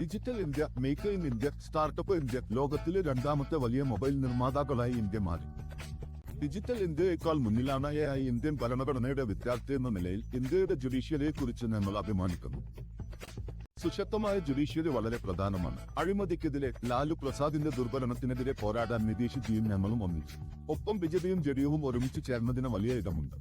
Digital India make in India startup India ലോകത്തിലെ രണ്ടാമത്തെ വലിയ മൊബൈൽ നിർമ്മാതാക്കളായി ഇന്ത്യ മാറി. ഡിജിറ്റൽ ഇന്ത്യയേക്കാൾ മുന്നിലാണ് ഇന്ത്യൻ ഭരണഘടനയുടെ വിദ്യാർത്ഥി എന്ന നിലയിൽ ഇന്ത്യയുടെ ജുഡീഷ്യറിയെ കുറിച്ച് ഞങ്ങൾ അഭിമാനിക്കുന്നു. സുശക്തമായ ജുഡീഷ്യറി വളരെ പ്രധാനമാണ്. അഴിമതിക്കെതിരെ ലാലു പ്രസാദിന്റെ ദുർഭരണത്തിനെതിരെ പോരാടാൻ നിതീഷ് ജിയും ഞങ്ങളും ഒന്നിച്ചു. ഒപ്പം ബിജെപിയും ജെഡിയുവും ഒരുമിച്ച് ചേർന്നതിന് വലിയ ഇടമുണ്ട്.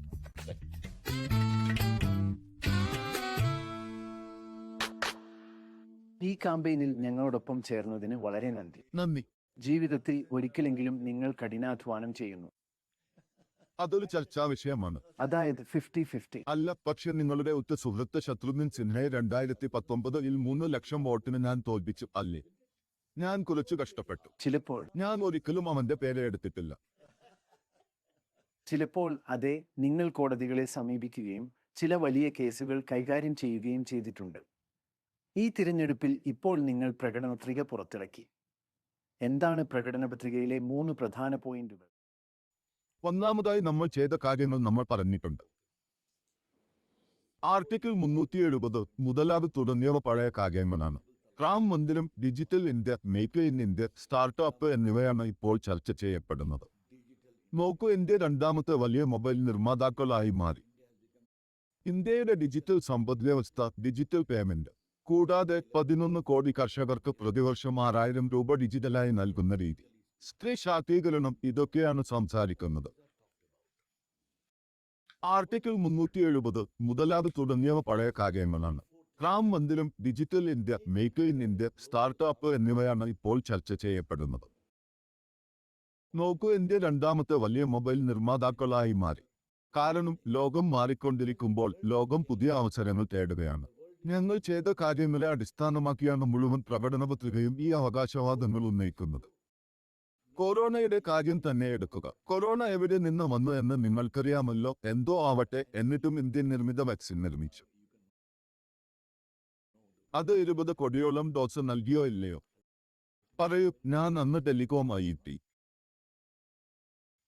ഈ കാമ്പയിനിൽ ഞങ്ങളോടൊപ്പം ചേർന്നതിന് വളരെ നന്ദി. നന്ദി. ജീവിതത്തിൽ ഒരിക്കലെങ്കിലും നിങ്ങൾ കഠിനാധ്വാനം ചെയ്യുന്നു. അതൊരു ചർച്ചാ വിഷയമാണ്. അതായത് ഫിഫ്റ്റി ഫിഫ്റ്റി അല്ല പക്ഷെ നിങ്ങളുടെ ഒറ്റ സുഹൃത്ത് ശത്രുഘ്നൻ സിൻഹയെ രണ്ടായിരത്തി പത്തൊമ്പതിൽ മൂന്ന് ലക്ഷം വോട്ടിന് ഞാൻ തോൽപ്പിച്ചു അല്ലേ? ഞാൻ കുറച്ചു കഷ്ടപ്പെട്ടു. ചിലപ്പോൾ ഞാൻ ഒരിക്കലും അവന്റെ പേരെ എടുത്തിട്ടില്ല. ചിലപ്പോൾ അതെ നിങ്ങൾ കോടതികളെ സമീപിക്കുകയും ചില വലിയ കേസുകൾ കൈകാര്യം ചെയ്യുകയും ചെയ്തിട്ടുണ്ട്. ഈ തിരഞ്ഞെടുപ്പിൽ ഇപ്പോൾ നിങ്ങൾ പ്രകടന പത്രിക പുറത്തിറക്കി. എന്താണ് പ്രകടന പത്രികയിലെ മൂന്ന് പ്രധാന പോയിന്റുകൾ? ഒന്നാമതായി നമ്മൾ ചെയ്ത കാര്യങ്ങൾ നമ്മൾ പറഞ്ഞിട്ടുണ്ട്. ആർട്ടിക്കിൾ മുന്നൂറ്റി എഴുപത് മുതലാവ് തുടങ്ങിയവ പഴയ കാര്യങ്ങളാണ്. ക്രാം മന്ദിരം digital India make in India startup എന്നിവയാണ് ഇപ്പോൾ ചർച്ച ചെയ്യപ്പെടുന്നത്. നോക്കൂ ഇന്ത്യ രണ്ടാമത്തെ വലിയ മൊബൈൽ നിർമ്മാതാക്കളായി മാറി. ഇന്ത്യയുടെ ഡിജിറ്റൽ സമ്പദ് വ്യവസ്ഥ ഡിജിറ്റൽ പേയ്മെന്റ്. കൂടാതെ പതിനൊന്ന് കോടി കർഷകർക്ക് പ്രതിവർഷം ആറായിരം രൂപ ഡിജിറ്റലായി നൽകുന്ന രീതി. സ്ത്രീ ശാക്തീകരണം ഇതൊക്കെയാണ് സംസാരിക്കുന്നത്. ആർട്ടിക്കിൾ മുന്നൂറ്റി എഴുപത് മുതലാത് തുടങ്ങിയവ പഴയ കാര്യങ്ങളാണ്. റാം മന്ദിരം digital India make in India startup എന്നിവയാണ് ഇപ്പോൾ ചർച്ച ചെയ്യപ്പെടുന്നത്. നോക്കൂ ഇന്ത്യ രണ്ടാമത്തെ വലിയ മൊബൈൽ നിർമ്മാതാക്കളായി മാറി. കാരണം ലോകം മാറിക്കൊണ്ടിരിക്കുമ്പോൾ ലോകം പുതിയ അവസരങ്ങൾ തേടുകയാണ്. ഞങ്ങൾ ചെയ്ത കാര്യങ്ങളെ അടിസ്ഥാനമാക്കിയാണ് മുഴുവൻ പ്രകടന പത്രികയും ഈ അവകാശവാദങ്ങൾ ഉന്നയിക്കുന്നത്. കൊറോണയുടെ കാര്യം തന്നെ എടുക്കുക. കൊറോണ എവിടെ നിന്ന് വന്നു എന്ന് നിങ്ങൾക്കറിയാമല്ലോ. എന്തോ ആവട്ടെ എന്നിട്ടും ഇന്ത്യൻ നിർമ്മിത വാക്സിൻ നിർമ്മിച്ചു. അത് ഇരുപത് കോടിയോളം ഡോസ് നൽകിയോ ഇല്ലയോ? പറയൂ. ഞാൻ അന്ന് ടെലികോം ഐ ടി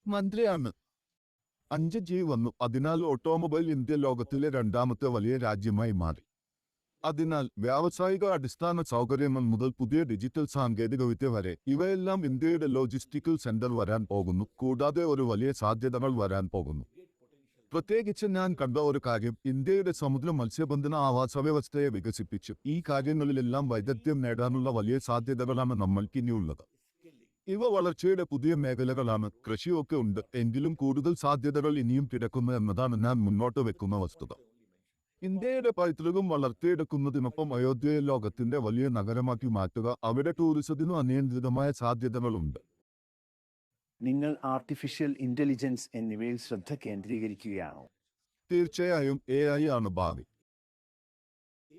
മന്ത്രിയാണ്. അഞ്ച് ജി വന്നു. അതിനാൽ ഓട്ടോമൊബൈൽ ഇന്ത്യ ലോകത്തിലെ രണ്ടാമത്തെ വലിയ രാജ്യമായി മാറി. അതിനാൽ വ്യാവസായിക അടിസ്ഥാന സൗകര്യങ്ങൾ മുതൽ പുതിയ ഡിജിറ്റൽ സാങ്കേതികവിദ്യ വരെ ഇവയെല്ലാം ഇന്ത്യയുടെ ലോജിസ്റ്റിക്കൽ സെന്റർ വരാൻ പോകുന്നു. കൂടാതെ ഒരു വലിയ സാധ്യതകൾ വരാൻ പോകുന്നു. പ്രത്യേകിച്ച് ഞാൻ കണ്ട ഒരു കാര്യം ഇന്ത്യയുടെ സമുദ്ര മത്സ്യബന്ധന ആവാസ വ്യവസ്ഥയെ വികസിപ്പിച്ചു. ഈ കാര്യങ്ങളിലെല്ലാം വൈദഗ്ധ്യം നേടാനുള്ള വലിയ സാധ്യതകളാണ് നമ്മൾക്ക് ഇനിയുള്ളത്. ഇവ വളർച്ചയുടെ പുതിയ മേഖലകളാണ്. കൃഷിയൊക്കെ ഉണ്ട്. എങ്കിലും കൂടുതൽ സാധ്യതകൾ ഇനിയും കിടക്കുന്നു എന്നതാണ് ഞാൻ മുന്നോട്ട് വെക്കുന്ന വസ്തുത. ഇന്ത്യയുടെ പൈതൃകം വളർത്തിയെടുക്കുന്നതിനൊപ്പം അയോധ്യയെ ലോകത്തിന്റെ വലിയ നഗരമാക്കി മാറ്റുക അവിടെ ടൂറിസത്തിനും അനിയന്ത്രിതമായ സാധ്യതകളുണ്ട്. നിങ്ങൾ ആർട്ടിഫിഷ്യൽ ഇന്റലിജൻസ് എന്നിവയിൽ ശ്രദ്ധ കേന്ദ്രീകരിക്കുകയാണോ? തീർച്ചയായും എ ഐ ആണ് ഭാവി.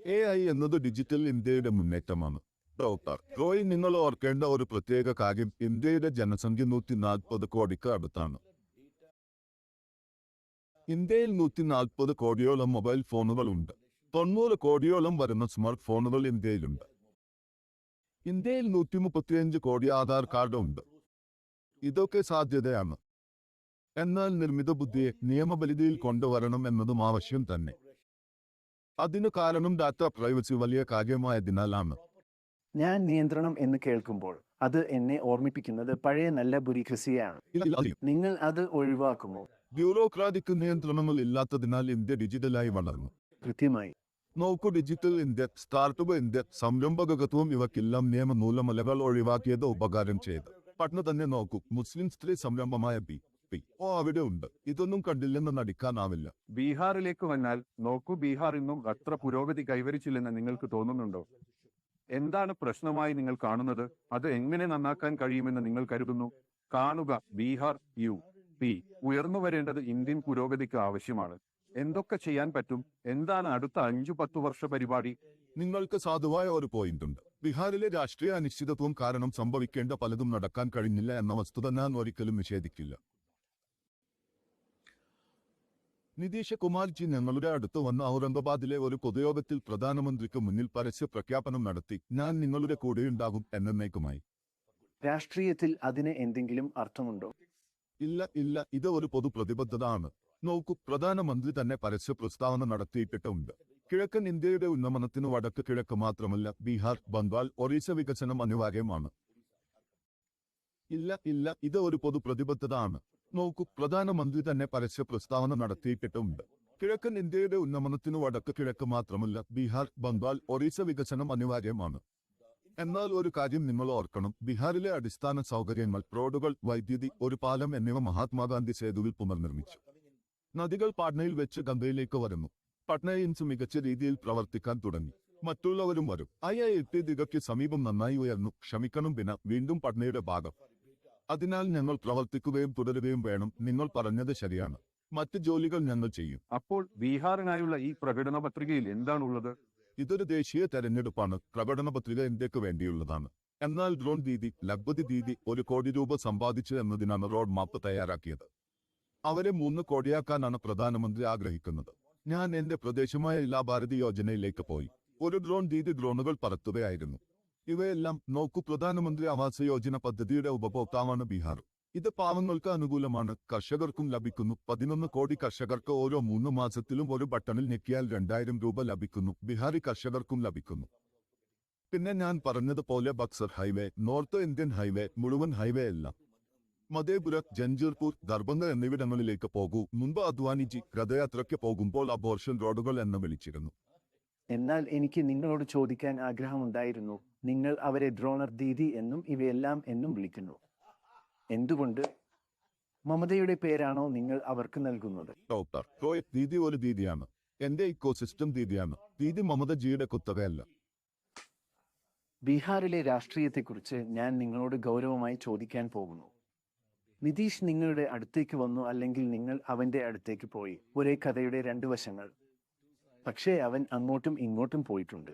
എ ഐ എന്നത് ഡിജിറ്റൽ ഇന്ത്യയുടെ മുന്നേറ്റമാണ്. ഡോക്ടർ റോയ് നിങ്ങൾ ഓർക്കേണ്ട ഒരു പ്രത്യേക കാര്യം ഇന്ത്യയുടെ ജനസംഖ്യ നൂറ്റി നാൽപ്പത് കോടിക്ക് അടുത്താണ്. ഇന്ത്യയിൽ നൂറ്റി നാൽപ്പത് കോടിയോളം മൊബൈൽ ഫോണുകളുണ്ട്. തൊണ്ണൂറ് കോടിയോളം വരുന്ന സ്മാർട്ട് ഫോണുകൾ ഇന്ത്യയിലുണ്ട്. ഇന്ത്യയിൽ നൂറ്റി മുപ്പത്തിയഞ്ച് കോടി ആധാർ കാർഡ് ഉണ്ട് ഇതൊക്കെ സാധ്യതയാണ്. എന്നാൽ നിർമ്മിത ബുദ്ധിയെ നിയമപരിധിയിൽ കൊണ്ടുവരണം എന്നതും ആവശ്യം തന്നെ. അതിനു കാരണം ഡാറ്റ പ്രൈവസി വലിയ കാര്യമായതിനാലാണ്. ഞാൻ നിയന്ത്രണം എന്ന് കേൾക്കുമ്പോൾ അത് എന്നെ ഓർമ്മിപ്പിക്കുന്നത് പഴയ നല്ല ബുരിക്രസിയാണ് നിങ്ങൾ അത് ഒഴിവാക്കുമോ? ബ്യൂറോക്രാറ്റിക് നിയന്ത്രണങ്ങൾ ഇല്ലാത്തതിനാൽ ഇന്ത്യ ഡിജിറ്റലായി വളർന്നു. കൃത്യമായി. നോക്കൂ ഡിജിറ്റൽ ഇന്ത്യ സ്റ്റാർട്ടപ്പ് ഇന്ത്യ സംരംഭകത്വം ഇവക്കെല്ലാം നിയമ നൂലമലകൾ ഒഴിവാക്കിയത് ഉപകാരം ചെയ്ത്. പട്ന തന്നെ നോക്കൂ മുസ്ലിം സ്ത്രീ സംരംഭമായ ബി പി ഓ അവിടെ ഉണ്ട്. ഇതൊന്നും കണ്ടില്ലെന്ന് നടിക്കാനാവില്ല. ബീഹാറിലേക്ക് വന്നാൽ നോക്കൂ ബീഹാർ ഇന്നും അത്ര പുരോഗതി കൈവരിച്ചില്ലെന്ന് നിങ്ങൾക്ക് തോന്നുന്നുണ്ടോ? എന്താണ് പ്രശ്നമായി നിങ്ങൾ കാണുന്നത്? അത് എങ്ങനെ നന്നാക്കാൻ കഴിയുമെന്ന് നിങ്ങൾ കരുതുന്നു? കാണുക ബീഹാർ യു. പി ഉയർന്നു വരേണ്ടത് ഇന്ത്യൻ പുരോഗതിക്ക് ആവശ്യമാണ്. എന്തൊക്കെ ചെയ്യാൻ പറ്റും? എന്താണ് അടുത്ത അഞ്ചു പത്തു വർഷ പരിപാടി? നിങ്ങൾക്ക് സാധുവായ ഒരു പോയിന്റ് ഉണ്ട്. ബീഹാറിലെ രാഷ്ട്രീയ അനിശ്ചിതത്വം കാരണം സംഭവിക്കേണ്ട പലതും നടക്കാൻ കഴിഞ്ഞില്ല എന്ന വസ്തുത ഞാൻ ഒരിക്കലും നിഷേധിക്കില്ല. നിതീഷ് കുമാർജി ഞങ്ങളുടെ അടുത്ത് വന്ന ഔറംഗബാദിലെ ഒരു പൊതുയോഗത്തിൽ പ്രധാനമന്ത്രിക്ക് മുന്നിൽ പരസ്യ പ്രഖ്യാപനം നടത്തി ഞാൻ നിങ്ങളുടെ കൂടെയുണ്ടാകും എന്നേക്കുമായി. രാഷ്ട്രീയത്തിൽ അതിന് എന്തെങ്കിലും അർത്ഥമുണ്ടോ? ഇല്ല ഇല്ല ഇത് ഒരു പൊതു പ്രതിബദ്ധത ആണ് നോക്കൂ പ്രധാനമന്ത്രി തന്നെ പരസ്യ പ്രസ്താവന നടത്തിയിട്ടുണ്ട് കിഴക്കൻ ഇന്ത്യയുടെ ഉന്നമനത്തിന് വടക്ക് കിഴക്ക് മാത്രമല്ല ബീഹാർ ബംഗാൾ ഒറീസ വികസനം അനിവാര്യമാണ്. ഇല്ല ഇല്ല ഇത് ഒരു പൊതു പ്രതിബദ്ധത ആണ് നോക്കൂ പ്രധാനമന്ത്രി തന്നെ പരസ്യ പ്രസ്താവന നടത്തിയിട്ടുണ്ട് കിഴക്കൻ ഇന്ത്യയുടെ ഉന്നമനത്തിന് വടക്ക് കിഴക്ക് മാത്രമല്ല ബീഹാർ ബംഗാൾ ഒറീസ വികസനം അനിവാര്യമാണ്. എന്നാൽ ഒരു കാര്യം നിങ്ങൾ ഓർക്കണം. ബീഹാറിലെ അടിസ്ഥാന സൗകര്യങ്ങൾ റോഡുകൾ വൈദ്യുതി ഒരു പാലം എന്നിവ മഹാത്മാഗാന്ധി സേതുവിൽ പുനർനിർമ്മിച്ചു. നദികൾ പാട്നയിൽ വെച്ച് ഗംഗയിലേക്ക് വരുന്നു. പട്നയിൻസ് മികച്ച രീതിയിൽ പ്രവർത്തിക്കാൻ തുടങ്ങി. മറ്റുള്ളവരും വരും. ഐ ഐ ടി ദിഗയ്ക്ക് സമീപം നന്നായി ഉയർന്നു. ക്ഷമിക്കണം പിന്നെ വീണ്ടും പട്നയുടെ ഭാഗം. അതിനാൽ ഞങ്ങൾ പ്രവർത്തിക്കുകയും തുടരുകയും വേണം. നിങ്ങൾ പറഞ്ഞത് ശരിയാണ്. മറ്റ് ജോലികൾ ഞങ്ങൾ ചെയ്യും. അപ്പോൾ ബീഹാറിനായുള്ള ഈ പ്രകടന പത്രികയിൽ എന്താണുള്ളത്? ഇതൊരു ദേശീയ തെരഞ്ഞെടുപ്പാണ്. പ്രകടന പത്രിക ഇന്ത്യയ്ക്ക് വേണ്ടിയുള്ളതാണ്. എന്നാൽ ഡ്രോൺ ദീദി ലഗ്പതി ദീദി ഒരു കോടി രൂപ സമ്പാദിച്ചു എന്നതിനാണ് റോഡ് മാപ്പ് തയ്യാറാക്കിയത്. അവരെ മൂന്ന് കോടിയാക്കാനാണ് പ്രധാനമന്ത്രി ആഗ്രഹിക്കുന്നത്. ഞാൻ എന്റെ പ്രദേശമായ എല്ലാ ഭാരതി യോജനയിലേക്ക് പോയി. ഒരു ഡ്രോൺ ദീദി ഡ്രോണുകൾ പറത്തുകയായിരുന്നു. ഇവയെല്ലാം നോക്കൂ പ്രധാനമന്ത്രി ആവാസ് യോജന പദ്ധതിയുടെ ഉപഭോക്താവാണ് ബീഹാർ. ഇത് പാവങ്ങൾക്ക് അനുകൂലമാണ്. കർഷകർക്കും ലഭിക്കുന്നു. പതിനൊന്ന് കോടി കർഷകർക്ക് ഓരോ മൂന്ന് മാസത്തിലും ഒരു ബട്ടണിൽ ഞെക്കിയാൽ രണ്ടായിരം രൂപ ലഭിക്കുന്നു. ബിഹാരി കർഷകർക്കും ലഭിക്കുന്നു. പിന്നെ ഞാൻ പറഞ്ഞതുപോലെ Buxar highway North Indian highway മുഴുവൻ ഹൈവേ എല്ലാം. മധേപുര ജഞ്ചീർപൂർ ദർബംഗ എന്നിവിടങ്ങളിലേക്ക് പോകൂ. മുൻപ് അധ്വാനിജി രഥയാത്രയ്ക്ക് പോകുമ്പോൾ അബോർഷൻ റോഡുകൾ എന്ന് വിളിച്ചിരുന്നു. എന്നാൽ എനിക്ക് നിങ്ങളോട് ചോദിക്കാൻ ആഗ്രഹമുണ്ടായിരുന്നു. നിങ്ങൾ അവരെ ഡ്രോണർ ദീദി എന്നും ഇവയെല്ലാം എന്നും വിളിക്കുന്നു. എന്തുകൊണ്ട് മമതയുടെ പേരാണോ നിങ്ങൾ അവർക്ക് നൽകുന്നത്? ഡോക്ടർ റോയ് ദീദി ഒരു ദീദിയാണ് എന്റെ ഇക്കോസിസ്റ്റം ദീദിയാണ് ദീദി മമത ജിയുടെ കുത്തകയല്ല. ബീഹാറിലെ രാഷ്ട്രീയത്തെക്കുറിച്ച് ഞാൻ നിങ്ങളോട് ഗൗരവമായി ചോദിക്കാൻ പോകുന്നു. നിതീഷ് നിങ്ങളുടെ അടുത്തേക്ക് വന്നു അല്ലെങ്കിൽ നിങ്ങൾ അവന്റെ അടുത്തേക്ക് പോയി? ഒരേ കഥയുടെ രണ്ട് വശങ്ങൾ. പക്ഷേ അവൻ അങ്ങോട്ടും ഇങ്ങോട്ടും പോയിട്ടുണ്ട്.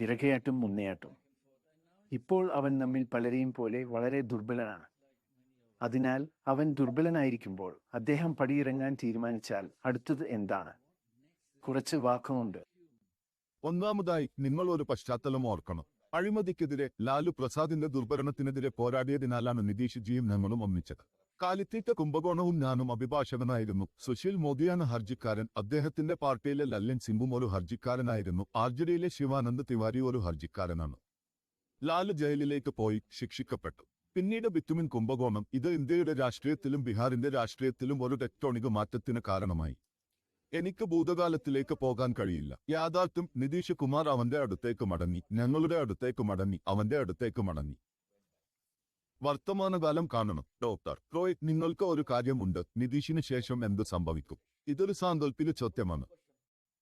വിറകയാട്ടും മുന്നേയാട്ടും. ഇപ്പോൾ അവൻ നമ്മിൽ പലരെയും പോലെ വളരെ ദുർബലനാണ്. അതിനാൽ അവൻ ദുർബലനായിരിക്കുമ്പോൾ അദ്ദേഹം പടിയിറങ്ങാൻ തീരുമാനിച്ചാൽ അടുത്തത് എന്താണ്? കുറച്ച് വാക്കുമുണ്ട്. ഒന്നാമതായി നിങ്ങൾ ഒരു പശ്ചാത്തലം ഓർക്കണം. അഴിമതിക്കെതിരെ ലാലു പ്രസാദിന്റെ ദുർഭരണത്തിനെതിരെ പോരാടിയതിനാലാണ് നിതീഷ് ജിയും ഞങ്ങളും ഒന്നിച്ചത്. കാലിത്തീറ്റ കുംഭകോണവും ഞാനും അഭിഭാഷകനായിരുന്നു. സുശീൽ മോദിയാണ് ഹർജിക്കാരൻ. അദ്ദേഹത്തിന്റെ പാർട്ടിയിലെ ലല്ലൻ സിംബും ഒരു ഹർജിക്കാരനായിരുന്നു. ആർ ജെ ഡിയിലെ ശിവാനന്ദ് തിവാരി ഒരു ഹർജിക്കാരനാണ്. ലാലു ജയിലിലേക്ക് പോയി ശിക്ഷിക്കപ്പെട്ടു. പിന്നീട് ബിറ്റുമിൻ കുംഭകോണം ഇത് ഇന്ത്യയുടെ രാഷ്ട്രീയത്തിലും ബീഹാറിന്റെ രാഷ്ട്രീയത്തിലും ഒരു ടെക്ടോണിക് മാറ്റത്തിന് കാരണമായി. എനിക്ക് ഭൂതകാലത്തിലേക്ക് പോകാൻ കഴിയില്ല. യാഥാർത്ഥ്യം നിതീഷ് കുമാർ അവന്റെ അടുത്തേക്ക് മടങ്ങി. ഞങ്ങളുടെ അടുത്തേക്ക് മടങ്ങി. അവന്റെ അടുത്തേക്ക് മടങ്ങി. വർത്തമാനകാലം കാണണം. ഡോക്ടർ റോയ് നിങ്ങൾക്ക് ഒരു കാര്യമുണ്ട്. നിതീഷിന് ശേഷം എന്ത് സംഭവിക്കും? ഇതൊരു സാങ്കല്പിക ചോദ്യമാണ്.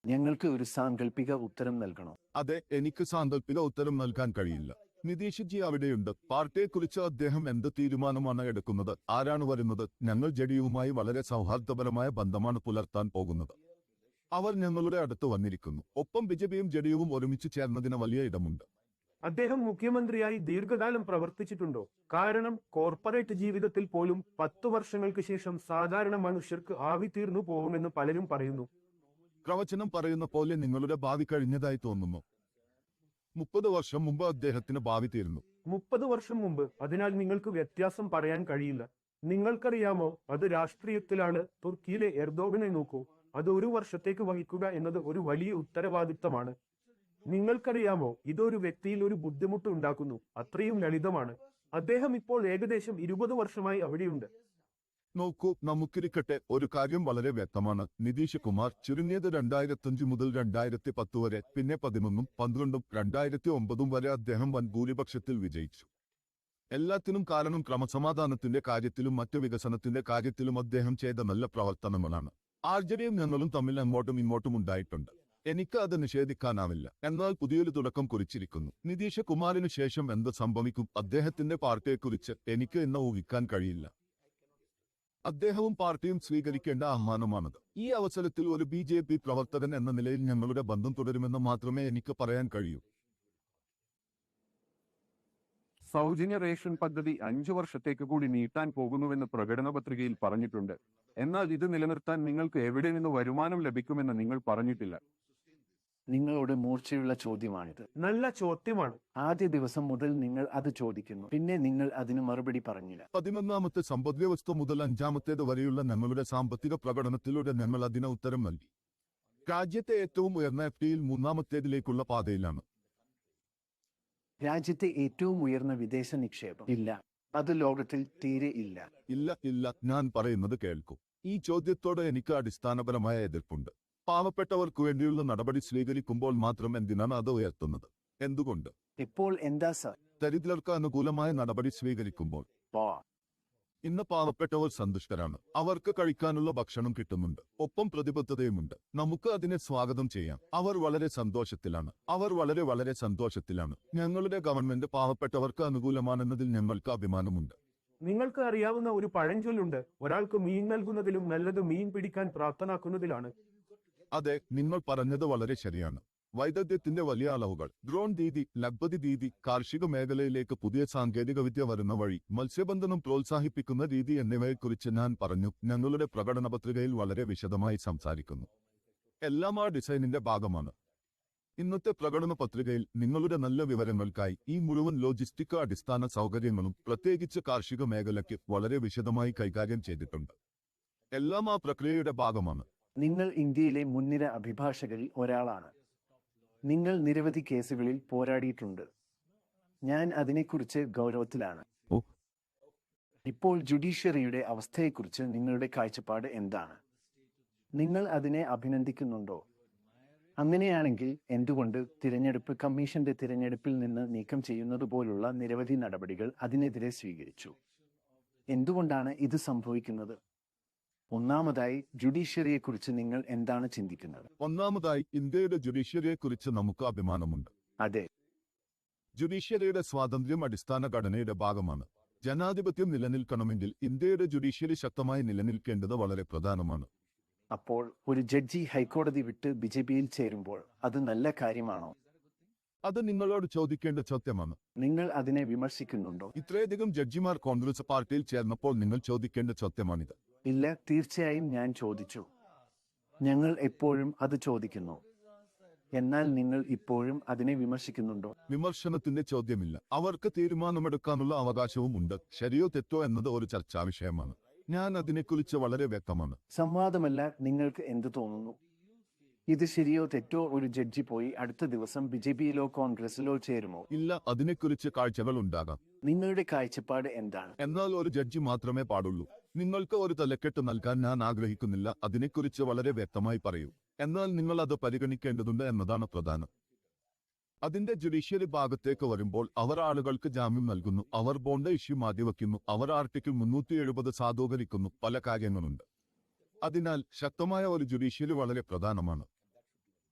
ഞങ്ങൾക്ക് ഒരു സാങ്കല്പിക ഉത്തരം നൽകണം. അതെ എനിക്ക് സാങ്കല്പിക ഉത്തരം നൽകാൻ കഴിയില്ല. നിതീഷ് ജി അവിടെയുണ്ട് പാർട്ടിയെക്കുറിച്ച് അദ്ദേഹം എന്ത് തീരുമാനമാണ് എടുക്കുന്നത്? ആരാണ് വരുന്നത്? ഞങ്ങൾ ജഡിയുമായി വളരെ സൗഹാർദ്ദപരമായ ബന്ധമാണ് പുലർത്താൻ പോകുന്നത്. അവർ ഞങ്ങളുടെ അടുത്ത് വന്നിരിക്കുന്നു. ഒപ്പം ബിജെപിയും ജഡിയുവും ഒരുമിച്ച് ചേർന്നതിന് വലിയ ഇടമുണ്ട്. അദ്ദേഹം മുഖ്യമന്ത്രിയായി ദീർഘകാലം പ്രവർത്തിച്ചിട്ടുണ്ടോ? കാരണം കോർപ്പറേറ്റ് ജീവിതത്തിൽ പോലും പത്തു വർഷങ്ങൾക്ക് ശേഷം സാധാരണ മനുഷ്യർക്ക് ആവി തീർന്നു പോകുമെന്ന് പലരും പറയുന്നു. പ്രവചനം പറയുന്ന പോലെ നിങ്ങളുടെ ഭാവി കഴിഞ്ഞതായി തോന്നുന്നു. മുപ്പത് വർഷം മുമ്പ് അദ്ദേഹത്തിന് ഭാവി തീർന്നു മുപ്പത് വർഷം മുമ്പ് അതിനാൽ നിങ്ങൾക്ക് വ്യത്യാസം പറയാൻ കഴിയില്ല. നിങ്ങൾക്കറിയാമോ അത് രാഷ്ട്രീയത്തിലാണ്. തുർക്കിയിലെ എർദോഗനെ നോക്കൂ. അത് ഒരു വർഷത്തേക്ക് വഹിക്കുക എന്നത് ഒരു വലിയ ഉത്തരവാദിത്തമാണ്. നിങ്ങൾക്കറിയാമോ ഇതൊരു വ്യക്തിയിൽ ഒരു ബുദ്ധിമുട്ട് ഉണ്ടാക്കുന്നു. അത്രയും ലളിതമാണ്. അദ്ദേഹം ഇപ്പോൾ ഏകദേശം ഇരുപത് വർഷമായി അവിടെയുണ്ട്. നോക്കൂ നമുക്കിരിക്കട്ടെ. ഒരു കാര്യം വളരെ വ്യക്തമാണ്. നിതീഷ് കുമാർ ചുരുങ്ങിയത് രണ്ടായിരത്തഞ്ച് മുതൽ രണ്ടായിരത്തി പത്ത് വരെ പിന്നെ പതിനൊന്നും പന്ത്രണ്ടും രണ്ടായിരത്തി ഒമ്പതും വരെ അദ്ദേഹം വൻ ഭൂരിപക്ഷത്തിൽ വിജയിച്ചു. എല്ലാത്തിനും കാരണം ക്രമസമാധാനത്തിന്റെ കാര്യത്തിലും മറ്റു വികസനത്തിന്റെ കാര്യത്തിലും അദ്ദേഹം ചെയ്ത നല്ല പ്രവർത്തനങ്ങളാണ്. ആർജഡിയും ഞങ്ങളും തമ്മിൽ അങ്ങോട്ടും ഇങ്ങോട്ടും ഉണ്ടായിട്ടുണ്ട്. എനിക്ക് അത് നിഷേധിക്കാനാവില്ല. എന്നാൽ പുതിയൊരു തുടക്കം കുറിച്ചിരിക്കുന്നു. നിതീഷ് കുമാറിനു ശേഷം എന്ത് സംഭവിക്കും? അദ്ദേഹത്തിന്റെ പാർട്ടിയെക്കുറിച്ച് എനിക്ക് ഇന്ന് ഊഹിക്കാൻ കഴിയില്ല. അദ്ദേഹവും പാർട്ടിയും സ്വീകരിക്കേണ്ട ആഹ്വാനമാണത്. ഈ അവസരത്തിൽ ഒരു ബി ജെ പി പ്രവർത്തകൻ എന്ന നിലയിൽ ഞങ്ങളുടെ ബന്ധം തുടരുമെന്ന് മാത്രമേ എനിക്ക് പറയാൻ കഴിയൂ. സൗജന്യ റേഷൻ പദ്ധതി അഞ്ചു വർഷത്തേക്ക് കൂടി നീട്ടാൻ പോകുന്നുവെന്ന് പ്രകടന പത്രികയിൽ പറഞ്ഞിട്ടുണ്ട്. എന്നാൽ ഇത് നിലനിർത്താൻ നിങ്ങൾക്ക് എവിടെ നിന്ന് വരുമാനം ലഭിക്കുമെന്ന് നിങ്ങൾ പറഞ്ഞിട്ടില്ല. നിങ്ങളോട് മൂർച്ചയുള്ള ചോദ്യമാണിത്. നല്ല ചോദ്യമാണ്. ആദ്യ ദിവസം മുതൽ നിങ്ങൾ അത് ചോദിക്കുന്നു. പിന്നെ നിങ്ങൾ അതിന് മറുപടി പറഞ്ഞില്ല. പതിനൊന്നാമത്തെ സമ്പദ്വ്യവസ്ഥ മുതൽ അഞ്ചാമത്തേത് വരെയുള്ള നമ്മളുടെ സാമ്പത്തിക പ്രകടനത്തിലൂടെ നമ്മൾ അതിന് ഉത്തരം നൽകി. രാജ്യത്തെ ഏറ്റവും ഉയർന്ന എഫ് ടിയിൽ മൂന്നാമത്തേതിലേക്കുള്ള പാതയിലാണ്. രാജ്യത്തെ ഏറ്റവും ഉയർന്ന വിദേശ നിക്ഷേപം. ഇല്ല. അത് ലോകത്തിൽ തീരെ ഇല്ല. ഇല്ല ഇല്ല. ഞാൻ പറയുന്നത് കേൾക്കൂ. ഈ ചോദ്യത്തോടെ എനിക്ക് അടിസ്ഥാനപരമായ എതിർപ്പുണ്ട്. പാവപ്പെട്ടവർക്ക് വേണ്ടിയുള്ള നടപടി സ്വീകരിക്കുമ്പോൾ മാത്രം എന്തിനാണ് അത് ഉയർത്തുന്നത്? എന്തുകൊണ്ട്? ഇപ്പോൾ എന്താ സർ? ദരിദ്രർക്ക് അനുകൂലമായ നടപടി സ്വീകരിക്കുമ്പോൾ ഇന്ന് പാവപ്പെട്ടവർ സന്തുഷ്ടരാണ്. അവർക്ക് കഴിക്കാനുള്ള ഭക്ഷണം കിട്ടുന്നുണ്ട്. ഒപ്പം പ്രതിബദ്ധതയുമുണ്ട്. നമുക്ക് അതിനെ സ്വാഗതം ചെയ്യാം. അവർ വളരെ സന്തോഷത്തിലാണ്. അവർ വളരെ വളരെ സന്തോഷത്തിലാണ്. ഞങ്ങളുടെ ഗവൺമെന്റ് പാവപ്പെട്ടവർക്ക് അനുകൂലമാണെന്നതിൽ ഞങ്ങൾക്ക് അഭിമാനമുണ്ട്. നിങ്ങൾക്ക് അറിയാവുന്ന ഒരു പഴഞ്ചൊല്ലുണ്ട്. ഒരാൾക്ക് മീൻ നൽകുന്നതിലും നല്ലത് മീൻ പിടിക്കാൻ പ്രാപ്തനാക്കുന്നതിലാണ്. അതെ നിങ്ങൾ പറഞ്ഞത് വളരെ ശരിയാണ്. വൈദഗ്ധ്യത്തിന്റെ വലിയ അളവുകൾ. ഡ്രോൺ രീതി ലഗ്പതി രീതി കാർഷിക മേഖലയിലേക്ക് പുതിയ സാങ്കേതികവിദ്യ വരുന്ന വഴി മത്സ്യബന്ധനം പ്രോത്സാഹിപ്പിക്കുന്ന രീതി എന്നിവയെക്കുറിച്ച് ഞാൻ പറഞ്ഞു ഞങ്ങളുടെ പ്രകടന പത്രികയിൽ വളരെ വിശദമായി സംസാരിക്കുന്നു. എല്ലാം ആ ഡിസൈനിന്റെ ഭാഗമാണ്. ഇന്നത്തെ പ്രകടന പത്രികയിൽ നിങ്ങളുടെ നല്ല വിവരങ്ങൾക്കായി ഈ മുഴുവൻ ലോജിസ്റ്റിക് അടിസ്ഥാന സൗകര്യങ്ങളും പ്രത്യേകിച്ച് കാർഷിക മേഖലയ്ക്ക് വളരെ വിശദമായി കൈകാര്യം ചെയ്തിട്ടുണ്ട്. എല്ലാം ആ പ്രക്രിയയുടെ ഭാഗമാണ്. നിങ്ങൾ ഇന്ത്യയിലെ മുൻനിര അഭിഭാഷകരിൽ ഒരാളാണ്. നിങ്ങൾ നിരവധി കേസുകളിൽ പോരാടിയിട്ടുണ്ട്. ഞാൻ അതിനെക്കുറിച്ച് ഗൗരവത്തിലാണ്. ഇപ്പോൾ ജുഡീഷ്യറിയുടെ അവസ്ഥയെക്കുറിച്ച് നിങ്ങളുടെ കാഴ്ചപ്പാട് എന്താണ്? നിങ്ങൾ അതിനെ അഭിനന്ദിക്കുന്നുണ്ടോ? അങ്ങനെയാണെങ്കിൽ എന്തുകൊണ്ട് തിരഞ്ഞെടുപ്പ് കമ്മീഷന്റെ തിരഞ്ഞെടുപ്പിൽ നിന്ന് നീക്കം ചെയ്യുന്നത് പോലുള്ള നിരവധി നടപടികൾ അതിനെതിരെ സ്വീകരിച്ചു? എന്തുകൊണ്ടാണ് ഇത് സംഭവിക്കുന്നത്? ഒന്നാമതായി ജുഡീഷ്യറിയെക്കുറിച്ച് നിങ്ങൾ എന്താണ് ചിന്തിക്കുന്നത്? ഒന്നാമതായി ഇന്ത്യയുടെ ജുഡീഷ്യറിയെക്കുറിച്ച് നമുക്ക് അഭിമാനമുണ്ട്. അതെ. ജുഡീഷ്യറിയുടെ സ്വാതന്ത്ര്യം അടിസ്ഥാന ഘടനയുടെ ഭാഗമാണ്. ജനാധിപത്യം നിലനിൽക്കണമെങ്കിൽ ഇന്ത്യയുടെ ജുഡീഷ്യറി ശക്തമായി നിലനിൽക്കേണ്ടത് വളരെ പ്രധാനമാണ്. അപ്പോൾ ഒരു ജഡ്ജി ഹൈക്കോടതി വിട്ട് ബി ജെ പിയിൽ ചേരുമ്പോൾ അത് നല്ല കാര്യമാണോ? അത് നിങ്ങളോട് ചോദിക്കേണ്ട ചോദ്യമാണ്. നിങ്ങൾ അതിനെ വിമർശിക്കുന്നുണ്ടോ? ഇത്രയധികം ജഡ്ജിമാർ കോൺഗ്രസ് പാർട്ടിയിൽ ചേർന്നപ്പോൾ നിങ്ങൾ ചോദിക്കേണ്ട ചോദ്യമാണിത്. ഇല്ല തീർച്ചയായും ഞാൻ ചോദിച്ചു. ഞങ്ങൾ എപ്പോഴും അത് ചോദിക്കുന്നു. എന്നാൽ നിങ്ങൾ ഇപ്പോഴും അതിനെ വിമർശിക്കുന്നുണ്ടോ? വിമർശനത്തിന്റെ ചോദ്യമില്ല. അവർക്ക് തീരുമാനമെടുക്കാനുള്ള അവകാശവും ഉണ്ട്. ശരിയോ തെറ്റോ എന്നത് ഒരു ചർച്ചാ വിഷയമാണ്. ഞാൻ അതിനെക്കുറിച്ച് വളരെ വ്യക്തമാണ്. സംവാദമല്ല നിങ്ങൾക്ക് എന്ത് തോന്നുന്നു? ഇത് ശരിയോ തെറ്റോ ഒരു ജഡ്ജി പോയി അടുത്ത ദിവസം ബി ജെ പിയിലോ കോൺഗ്രസിലോ ചേരുമോ? ഇല്ല അതിനെക്കുറിച്ച് കാഴ്ചകൾ ഉണ്ടാകാം നിങ്ങളുടെ കാഴ്ചപ്പാട് എന്താണ്? എന്നാൽ ഒരു ജഡ്ജി മാത്രമേ പാടുള്ളൂ. നിങ്ങൾക്ക് ഒരു തലക്കെട്ട് നൽകാൻ ഞാൻ ആഗ്രഹിക്കുന്നില്ല. അതിനെക്കുറിച്ച് വളരെ വ്യക്തമായി പറയൂ. എന്നാൽ നിങ്ങൾ അത് പരിഗണിക്കേണ്ടതുണ്ട് എന്നതാണ് പ്രധാനം. അതിന്റെ ജുഡീഷ്യറി ഭാഗത്തേക്ക് വരുമ്പോൾ അവർ ആളുകൾക്ക് ജാമ്യം നൽകുന്നു. അവർ ബോണ്ട് ഇഷ്യൂ മാറ്റിവെക്കുന്നു. അവർ ആർട്ടിക്കിൾ മുന്നൂറ്റി എഴുപത് സാധൂകരിക്കുന്നു. പല കാര്യങ്ങളുണ്ട്. അതിനാൽ ശക്തമായ ഒരു ജുഡീഷ്യറി വളരെ പ്രധാനമാണ്.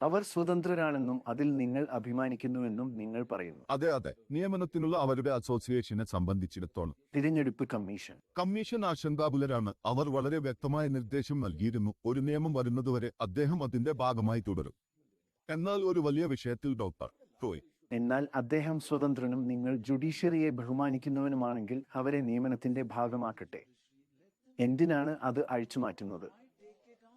അവർ സ്വതന്ത്രരാണെന്നും അതിൽ നിങ്ങൾ അഭിമാനിക്കുന്നുവെന്നും നിങ്ങൾ പറയുന്നു. അതെ അതെ. നിയമനത്തിനുള്ള അവരുടെ അസോസിയേഷനെ സംബന്ധിച്ചിടത്തോളം തിരഞ്ഞെടുപ്പ് കമ്മീഷൻ. കമ്മീഷൻ ആശങ്കാകുലരാണ്. അവർ വളരെ വ്യക്തമായ നിർദ്ദേശം നൽകിയിരുന്നു. ഒരു നിയമം വരുന്നതുവരെ അദ്ദേഹം അതിന്റെ ഭാഗമായി തുടരും. എന്നാൽ ഒരു വലിയ വിഷയത്തിൽ ഡോക്ടർ റോയ് എന്നാൽ അദ്ദേഹം സ്വതന്ത്രനും നിങ്ങൾ ജുഡീഷ്യറിയെ ബഹുമാനിക്കുന്നവനുമാണെങ്കിൽ അവരെ നിയമനത്തിന്റെ ഭാഗമാക്കട്ടെ. എന്തിനാണ് അത് അഴിച്ചുമാറ്റുന്നത്?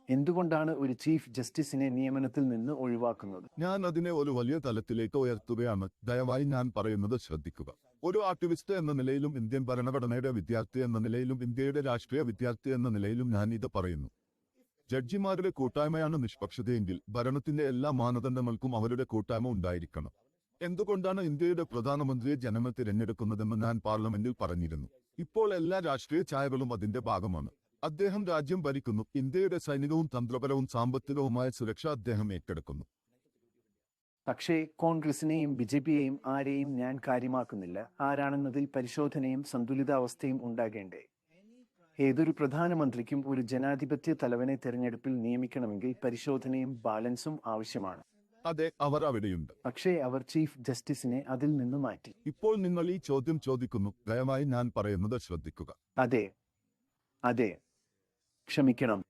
എന്തുകൊണ്ടാണ് ഒരു ചീഫ് ജസ്റ്റിസിനെ നിയമനത്തിൽ നിന്ന് ഒഴിവാക്കുന്നത്? ഞാൻ അതിനെ ഒരു വലിയ തലത്തിലേക്ക് ഉയർത്തുകയാണ്. ദയവായി ഞാൻ പറയുന്നത് ശ്രദ്ധിക്കുക. ഒരു ആക്ടിവിസ്റ്റ് എന്ന നിലയിലും ഇന്ത്യൻ ഭരണഘടനയുടെ വിദ്യാർത്ഥി എന്ന നിലയിലും ഇന്ത്യയുടെ രാഷ്ട്രീയ വിദ്യാർത്ഥി എന്ന നിലയിലും ഞാൻ ഇത് പറയുന്നു. ജഡ്ജിമാരുടെ കൂട്ടായ്മയാണ് നിഷ്പക്ഷതയെങ്കിൽ ഭരണത്തിന്റെ എല്ലാ മാനദണ്ഡങ്ങൾക്കും അവരുടെ കൂട്ടായ്മ ഉണ്ടായിരിക്കണം. എന്തുകൊണ്ടാണ് ഇന്ത്യയുടെ പ്രധാനമന്ത്രിയെ ജനങ്ങൾ തിരഞ്ഞെടുക്കുന്നതെന്ന് ഞാൻ പാർലമെന്റിൽ പറഞ്ഞിരുന്നു. ഇപ്പോൾ എല്ലാ രാഷ്ട്രീയ ഛായകളും അതിന്റെ ഭാഗമാണ്. അദ്ദേഹം രാജ്യം ഭരിക്കുന്നു. ഇന്ത്യയുടെ സൈനികവും തന്ത്രപരവും സാമ്പത്തികവുമായ സുരക്ഷ അദ്ദേഹം ഏറ്റെടുക്കുന്നു. പക്ഷേ കോൺഗ്രസിനെയും ബി ജെ പിയെയും ആരെയും ഞാൻ കാര്യമാക്കുന്നില്ല. ആരാണെന്നതിൽ പരിശോധനയും സന്തുലിതാവസ്ഥയും ഉണ്ടാകേണ്ടേ? ഏതൊരു പ്രധാനമന്ത്രിക്കും ഒരു ജനാധിപത്യ തലവനെ തെരഞ്ഞെടുപ്പിൽ നിയമിക്കണമെങ്കിൽ പരിശോധനയും ബാലൻസും ആവശ്യമാണ്. അതെ അവർ അവിടെയുണ്ട്. പക്ഷേ അവർ ചീഫ് ജസ്റ്റിസിനെ അതിൽ നിന്ന് മാറ്റി. ഇപ്പോൾ നിങ്ങൾ ഈ ചോദ്യം ചോദിക്കുന്നു. ദയവായി ഞാൻ പറയുന്നത് ശ്രദ്ധിക്കുക. അതെ. അതെ. ക്ഷമിക്കണം.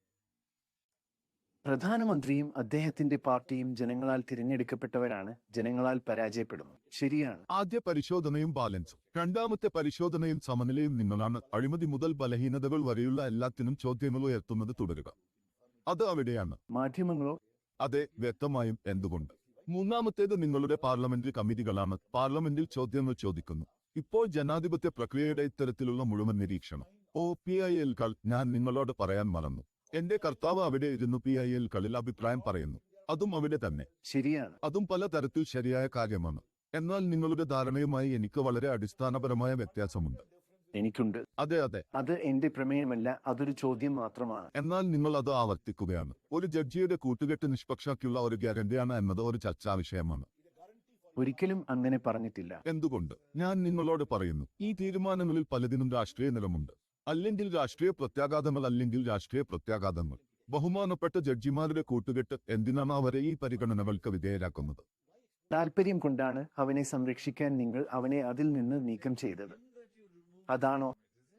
പ്രധാനമന്ത്രിയും അദ്ദേഹത്തിന്റെ പാർട്ടിയും ജനങ്ങളാൽ തിരഞ്ഞെടുക്കപ്പെട്ടവരാണ് ജനങ്ങളാൽ പരാജയപ്പെടുന്നു ശരിയാണ്. ആദ്യ പരിശോധനയും ബാലൻസും. രണ്ടാമത്തെ പരിശോധനയും സമനിലയും നിങ്ങളാണ്. അഴിമതി മുതൽ ബലഹീനതകൾ വരെയുള്ള എല്ലാത്തിനും ചോദ്യങ്ങൾ ഉയർത്തുന്നത് തുടരുക. അത് അവിടെയാണ്. മാധ്യമങ്ങളോ? അതെ വ്യക്തമായും എന്തുകൊണ്ട്? മൂന്നാമത്തേത് നിങ്ങളുടെ പാർലമെന്ററി കമ്മിറ്റികളാണ്. പാർലമെന്റിൽ ചോദ്യങ്ങൾ ചോദിക്കുന്നു. ഇപ്പോൾ ജനാധിപത്യ പ്രക്രിയയുടെ ഇത്തരത്തിലുള്ള മുഴുവൻ നിരീക്ഷണം. ഓ പി ഐ എൽ കൾ. ഞാൻ നിങ്ങളോട് പറയാൻ മറന്നു. എന്റെ കർത്താവ് അവിടെ ഇരുന്നു പി ഐ എൽ കളിൽ അഭിപ്രായം പറയുന്നു. അതും അവിടെ തന്നെ. ശരിയാണ്. അതും പല തരത്തിൽ ശരിയായ കാര്യമാണ്. എന്നാൽ നിങ്ങളുടെ ധാരണയുമായി എനിക്ക് വളരെ അടിസ്ഥാനപരമായ വ്യത്യാസമുണ്ട്. എനിക്കുണ്ട്. അതെ അതെ. അത് എന്റെ പ്രമേയമല്ല അതൊരു ചോദ്യം മാത്രമാണ്. എന്നാൽ നിങ്ങൾ അത് ആവർത്തിക്കുകയാണ്. ഒരു ജഡ്ജിയുടെ കൂട്ടുകെട്ട് നിഷ്പക്ഷക്കുള്ള ഒരു ഗ്യാരണ്ടിയാണ് എന്നത് ഒരു ചർച്ചാ വിഷയമാണ്. ഒരിക്കലും അങ്ങനെ പറഞ്ഞിട്ടില്ല. എന്തുകൊണ്ട്? ഞാൻ നിങ്ങളോട് പറയുന്നു. ഈ തീരുമാനങ്ങളിൽ പലതിനും രാഷ്ട്രീയ നിലമുണ്ട്. അല്ലെങ്കിൽ രാഷ്ട്രീയ പ്രത്യാഘാതങ്ങൾ അല്ലെങ്കിൽ രാഷ്ട്രീയ പ്രത്യാഘാതങ്ങൾ. ബഹുമാനപ്പെട്ട ജഡ്ജിമാരുടെ കൂട്ടുകെട്ട് എന്തിനാണ് അവരെ ഈ പരിഗണനകൾക്ക് വിധേയരാക്കുന്നത്? താല്പര്യം കൊണ്ടാണ് അവനെ സംരക്ഷിക്കാൻ നിങ്ങൾ അവനെ അതിൽ നിന്ന് നീക്കം ചെയ്തത്. അതാണോ?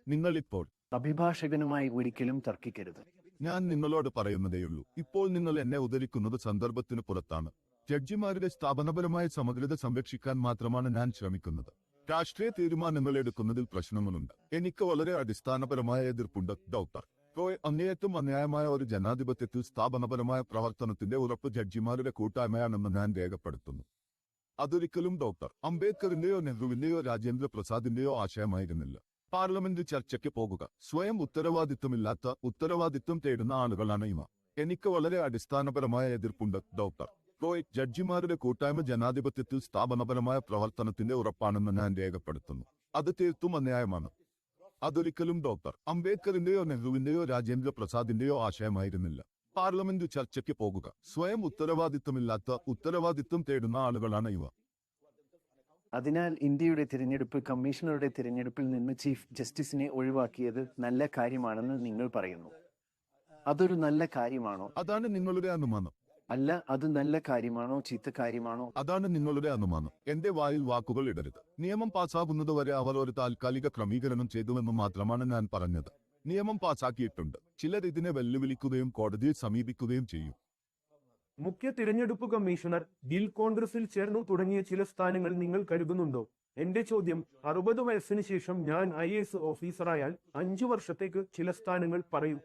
നിങ്ങൾ ഇപ്പോൾ അഭിഭാഷകനുമായി ഒരിക്കലും തർക്കിക്കരുത്. ഞാൻ നിങ്ങളോട് പറയുന്നതേയുള്ളൂ ഇപ്പോൾ നിങ്ങൾ എന്നെ ഉദരിക്കുന്നത് സന്ദർഭത്തിന് പുറത്താണ്. ജഡ്ജിമാരുടെ സ്ഥാപനപരമായ സമഗ്രത സംരക്ഷിക്കാൻ മാത്രമാണ് ഞാൻ ശ്രമിക്കുന്നത്. രാഷ്ട്രീയ തീരുമാനങ്ങൾ എടുക്കുന്നതിൽ പ്രശ്നങ്ങളുണ്ട്. എനിക്ക് വളരെ അടിസ്ഥാനപരമായ എതിർപ്പുണ്ട് ഡോക്ടർ. റോയ് അങ്ങേയറ്റം അന്യായമായ ഒരു ജനാധിപത്യത്തിൽ സ്ഥാപനപരമായ പ്രവർത്തനത്തിന്റെ ഉറപ്പ് ജഡ്ജിമാരുടെ കൂട്ടായ്മയാണെന്ന് ഞാൻ രേഖപ്പെടുത്തുന്നു. അതൊരിക്കലും ഡോക്ടർ അംബേദ്കറിന്റെയോ നെഹ്റുവിന്റെയോ രാജേന്ദ്ര പ്രസാദിന്റെയോ ആശയമായിരുന്നില്ല. പാർലമെന്റ് ചർച്ചയ്ക്ക് പോകുക. സ്വയം ഉത്തരവാദിത്വമില്ലാത്ത ഉത്തരവാദിത്വം തേടുന്ന ആളുകളാണ് ഇവ. എനിക്ക് വളരെ അടിസ്ഥാനപരമായ എതിർപ്പുണ്ട് ഡോക്ടർ. റോയ് ജഡ്ജിമാരുടെ കൂട്ടായ്മ ജനാധിപത്യത്തിൽ സ്ഥാപനപരമായ പ്രവർത്തനത്തിന്റെ ഉറപ്പാണെന്ന് ഞാൻ രേഖപ്പെടുത്തുന്നു. അത് തീർത്തും അന്യായമാണ്. അതൊരിക്കലും ഡോക്ടർ അംബേദ്കറിന്റെയോ നെഹ്റുവിന്റെയോ രാജേന്ദ്ര പ്രസാദിന്റെയോ ആശയമായിരുന്നില്ല. പാർലമെന്റ് ചർച്ചയ്ക്ക് പോകുക. സ്വയം ഉത്തരവാദിത്തമില്ലാത്ത ഉത്തരവാദിത്വം തേടുന്ന ആളുകളാണ് ഇവ. അതിനാൽ ഇന്ത്യയുടെ തിരഞ്ഞെടുപ്പ് കമ്മീഷണറുടെ തിരഞ്ഞെടുപ്പിൽ നിന്ന് ചീഫ് ജസ്റ്റിസിനെ ഒഴിവാക്കിയത് നല്ല കാര്യമാണെന്ന് നിങ്ങൾ പറയുന്നു. അതൊരു നല്ല കാര്യമാണോ? അതാണ് നിങ്ങളുടെ അനുമാനം. അല്ല അത് നല്ല കാര്യമാണോ? ചീത്ത കാര്യമാണോ? അതാണ് നിങ്ങളുടെ അനുമാനം. എന്റെ വായിൽ വാക്കുകൾ ഇടരുത്. നിയമം പാസ്സാകുന്നതുവരെ അവർ ഒരു താൽക്കാലിക ക്രമീകരണം ചെയ്തുവെന്ന് മാത്രമാണ് ഞാൻ പറഞ്ഞത്. നിയമം പാസാക്കിയിട്ടുണ്ട്. ചിലർ ഇതിനെ വെല്ലുവിളിക്കുകയും കോടതിയെ സമീപിക്കുകയും ചെയ്യും. മുഖ്യ തിരഞ്ഞെടുപ്പ് കമ്മീഷണർ ബിൽ കോൺഗ്രസിൽ ചേർന്നു തുടങ്ങിയ ചില സ്ഥാനങ്ങൾ നിങ്ങൾ കരുതുന്നുണ്ടോ? എന്റെ ചോദ്യം അറുപത് വയസ്സിന് ശേഷം ഞാൻ ഐ എസ് ഓഫീസറായാൽ അഞ്ചു വർഷത്തേക്ക് ചില സ്ഥാനങ്ങൾ പറയൂ.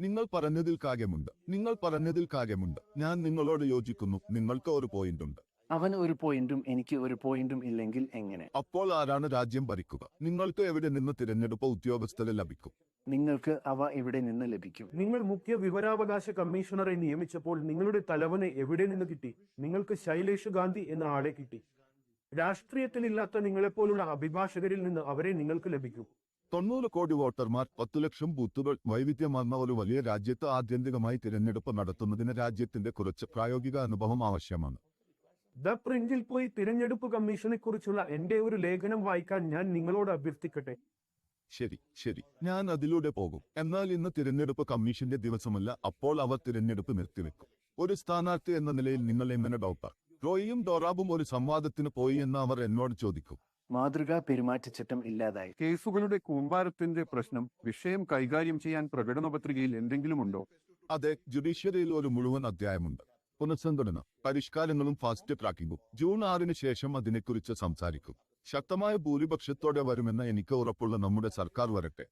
നിങ്ങൾ പറഞ്ഞതിൽ കാര്യമുണ്ട്. നിങ്ങൾ പറഞ്ഞതിൽ കാര്യമുണ്ട്. ഞാൻ നിങ്ങളോട് യോജിക്കുന്നു. നിങ്ങൾക്ക് ഒരു പോയിന്റ് ഉണ്ട്. അവൻ ഒരു പോയിന്റും എനിക്ക് ഒരു പോയിന്റും ഇല്ലെങ്കിൽ എങ്ങനെ? അപ്പോൾ ആരാണ് രാജ്യം ഭരിക്കുക? നിങ്ങൾക്ക് എവിടെ നിന്ന് തിരഞ്ഞെടുപ്പ് ഉദ്യോഗസ്ഥരെ ലഭിക്കും? നിങ്ങൾക്ക് അവ എവിടെ നിന്ന് ലഭിക്കും? നിങ്ങൾ മുഖ്യ വിവരാവകാശ കമ്മീഷണറെ നിയമിച്ചപ്പോൾ നിങ്ങളുടെ തലവനെ എവിടെ നിന്ന് കിട്ടി? നിങ്ങൾക്ക് ശൈലേഷ് ഗാന്ധി എന്ന ആളെ കിട്ടി. രാഷ്ട്രീയത്തിലില്ലാത്ത നിങ്ങളെപ്പോലുള്ള അഭിഭാഷകരിൽ നിന്ന് അവരെ നിങ്ങൾക്ക് ലഭിക്കും. തൊണ്ണൂറ് കോടി വോട്ടർമാർ പത്തു ലക്ഷം ബൂത്തുകൾ വൈവിധ്യമാർന്ന ഒരു വലിയ രാജ്യത്ത് ആത്യന്തികമായി തിരഞ്ഞെടുപ്പ് നടത്തുന്നതിന് രാജ്യത്തിന്റെ കുറച്ച് പ്രായോഗിക അനുഭവം ആവശ്യമാണ്. ദ പ്രിന്റിൽ പോയി തിരഞ്ഞെടുപ്പ് കമ്മീഷനെ കുറിച്ചുള്ള എന്റെ ഒരു ലേഖനം വായിക്കാൻ ഞാൻ നിങ്ങളോട് അഭ്യർത്ഥിക്കട്ടെ? ശരി ശരി. ഞാൻ അതിലൂടെ പോകും. എന്നാൽ ഇന്ന് തിരഞ്ഞെടുപ്പ് കമ്മീഷന്റെ ദിവസമല്ല അപ്പോൾ അവർ തിരഞ്ഞെടുപ്പ് നിർത്തിവെക്കും. ഒരു സ്ഥാനാർത്ഥി എന്ന നിലയിൽ നിങ്ങൾ എങ്ങനെ ഡോക്ടർ? റോയിയും ഡോറാബും ഒരു സംവാദത്തിന് പോയി എന്ന് അവർ എന്നോട് ചോദിക്കും. മാതൃകാ പെരുമാറ്റച്ചട്ടം ഇല്ലാതായി. കേസുകളുടെ കൂമ്പാരത്തിന്റെ പ്രശ്നം വിഷയം കൈകാര്യം ചെയ്യാൻ പ്രകടന പത്രികയിൽ എന്തെങ്കിലും ഉണ്ടോ അതെ ജുഡീഷ്യറിയിൽ ഒരു മുഴുവൻ അധ്യായമുണ്ട്. പുനഃസംഘടന പരിഷ്കാരങ്ങളും ഫാസ്റ്റ് ട്രാക്കിംഗും ജൂൺ ആറിന് ശേഷം അതിനെക്കുറിച്ച് സംസാരിക്കും. ശക്തമായ ഭൂരിപക്ഷത്തോടെ വരുമെന്ന് എനിക്ക് ഉറപ്പുള്ള നമ്മുടെ സർക്കാർ വരട്ടെ.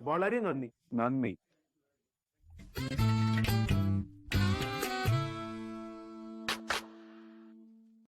വളരെ നന്ദി. നന്ദി.